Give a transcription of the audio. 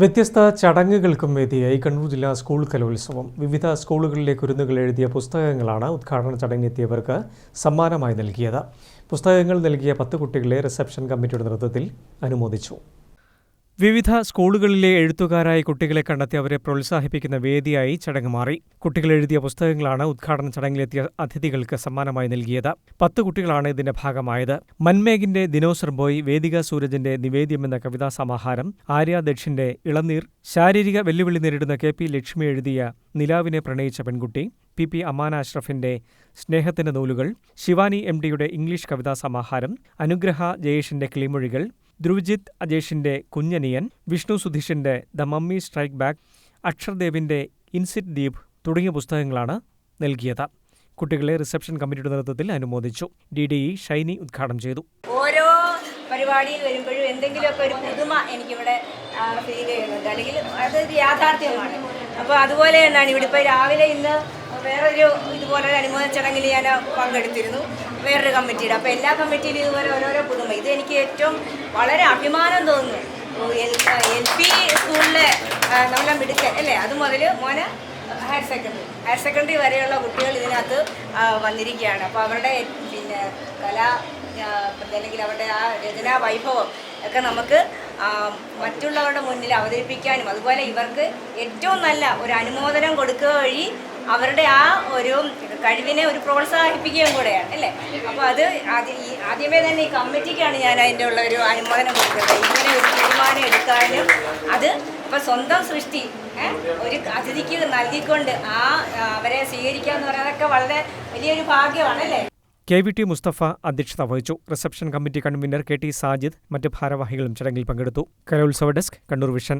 വ്യത്യസ്ത ചടങ്ങുകൾക്കും വേദിയായി കണ്ണൂർ ജില്ലാ സ്കൂൾ കലോത്സവം. വിവിധ സ്കൂളുകളിലെ കുരുന്നുകൾ എഴുതിയ പുസ്തകങ്ങളാണ് ഉദ്ഘാടന ചടങ്ങിനെത്തിയവർക്ക് സമ്മാനമായി നൽകിയത്. പുസ്തകങ്ങൾ നൽകിയ പത്ത് കുട്ടികളെ റിസപ്ഷൻ കമ്മിറ്റിയുടെ നേതൃത്വത്തിൽ അനുമോദിച്ചു. വിവിധ സ്കൂളുകളിലെ എഴുത്തുകാരായ കുട്ടികളെ കണ്ടെത്തി അവരെ പ്രോത്സാഹിപ്പിക്കുന്ന വേദിയായി ചടങ്ങ് മാറി. കുട്ടികൾ എഴുതിയ പുസ്തകങ്ങളാണ് ഉദ്ഘാടന ചടങ്ങിലെത്തിയ അതിഥികൾക്ക് സമ്മാനമായി നൽകിയത്. പത്ത് കുട്ടികളാണ് ഇതിന്റെ ഭാഗമായത്. മൻമേഗിന്റെ ദിനോസർ ബോയ് വേദിക സൂരജിന്റെ നിവേദ്യം എന്ന കവിതാ സമാഹാരം ആര്യ ദക്ഷിന്റെ ഇളനീർ ശാരീരിക വെല്ലുവിളി നേരിടുന്ന കെ പി ലക്ഷ്മി എഴുതിയ നിലാവിനെ പ്രണയിച്ച പെൺകുട്ടി പി പി അമാന അഷ്റഫിന്റെ സ്നേഹത്തിന്റെ നൂലുകൾ ശിവാനി എം ഡിയുടെ ഇംഗ്ലീഷ് കവിതാ സമാഹാരം അനുഗ്രഹ ജയേഷിന്റെ കിളിമൊഴികൾ ധ്രുവജിത്ത് അജേഷിന്റെ കുഞ്ഞനിയൻ വിഷ്ണു സുധീഷിന്റെ ദ മമ്മി സ്ട്രൈക്ക് ബാക്ക് അക്ഷർദേവിന്റെ ഇൻസിറ്റ് ദ്വീപ് തുടങ്ങിയ പുസ്തകങ്ങളാണ് നൽകിയത്. കുട്ടികളെ റിസപ്ഷൻ കമ്മിറ്റിയുടെ നേതൃത്വത്തിൽ അനുമോദിച്ചു. ഡി ഡി ഇ ഷൈനി ഉദ്ഘാടനം ചെയ്തു. ഓരോ പരിപാടിയിൽ വരുമ്പോഴും എന്തെങ്കിലുമൊക്കെ ഒരു പുതുമ എനിക്കിവിടെ ഫീൽ ചെയ്യുന്നുണ്ട്. അല്ലെങ്കിൽ അതൊരു യാഥാർത്ഥ്യമാണ്. അപ്പോൾ അതുപോലെ തന്നെയാണ് ഇവിടെ ഇപ്പോൾ രാവിലെ ഇന്ന് വേറൊരു ഇതുപോലെ അനുമോദന ചടങ്ങിൽ ഞാൻ പങ്കെടുത്തിരുന്നു. വേറൊരു കമ്മിറ്റിയുടെ. അപ്പോൾ എല്ലാ കമ്മിറ്റിയിലും ഇതുപോലെ ഓരോരോ പുതുമ. ഇത് എനിക്ക് ഏറ്റവും വളരെ അഭിമാനം തോന്നുന്നു. എൽ എൽ പി സ്കൂളിലെ നമ്മളെ മിടുക്കൻ അല്ലേ? അത് മുതൽ മോനെ ഹയർ സെക്കൻഡറി. ഹയർ സെക്കൻഡറി വരെയുള്ള കുട്ടികൾ ഇതിനകത്ത് വന്നിരിക്കുകയാണ്. അപ്പോൾ അവരുടെ പിന്നെ കലാ അല്ലെങ്കിൽ അവരുടെ ആ രചനാ വൈഭവം ഒക്കെ നമുക്ക് മറ്റുള്ളവരുടെ മുന്നിൽ അവതരിപ്പിക്കാനും അതുപോലെ ഇവർക്ക് ഏറ്റവും നല്ല ഒരു അനുമോദനം കൊടുക്കുക വഴി അവരുടെ ആ ഒരു കഴിവിനെ ഒരു പ്രോത്സാഹിപ്പിക്കുകയും കൂടെയാണ് അല്ലേ? അപ്പോൾ അത് ആദ്യം ഈ ആദ്യമേ തന്നെ ഈ കമ്മിറ്റിക്കാണ് ഞാൻ അതിന്റെ ഉള്ള ഒരു അനുമോദനം കൊടുക്കുന്നത് ഇങ്ങനെ ഒരു തീരുമാനം എടുക്കാനും അത് ഇപ്പം സ്വന്തം സൃഷ്ടി ഒരു അതിഥിക്ക് നൽകിക്കൊണ്ട് ആ അവരെ സ്വീകരിക്കുക എന്ന് പറയുന്നതൊക്കെ വളരെ വലിയൊരു ഭാഗ്യമാണ് അല്ലേ? കെ വി ടി മുസ്തഫ അധ്യക്ഷത വഹിച്ചു. Reception committee convener K T Sajid മറ്റ് ഭാരവാഹികളും ചടങ്ങിൽ പങ്കെടുത്തു. കലോത്സവ ഡെസ്ക് കണ്ണൂർ വിഷൻ.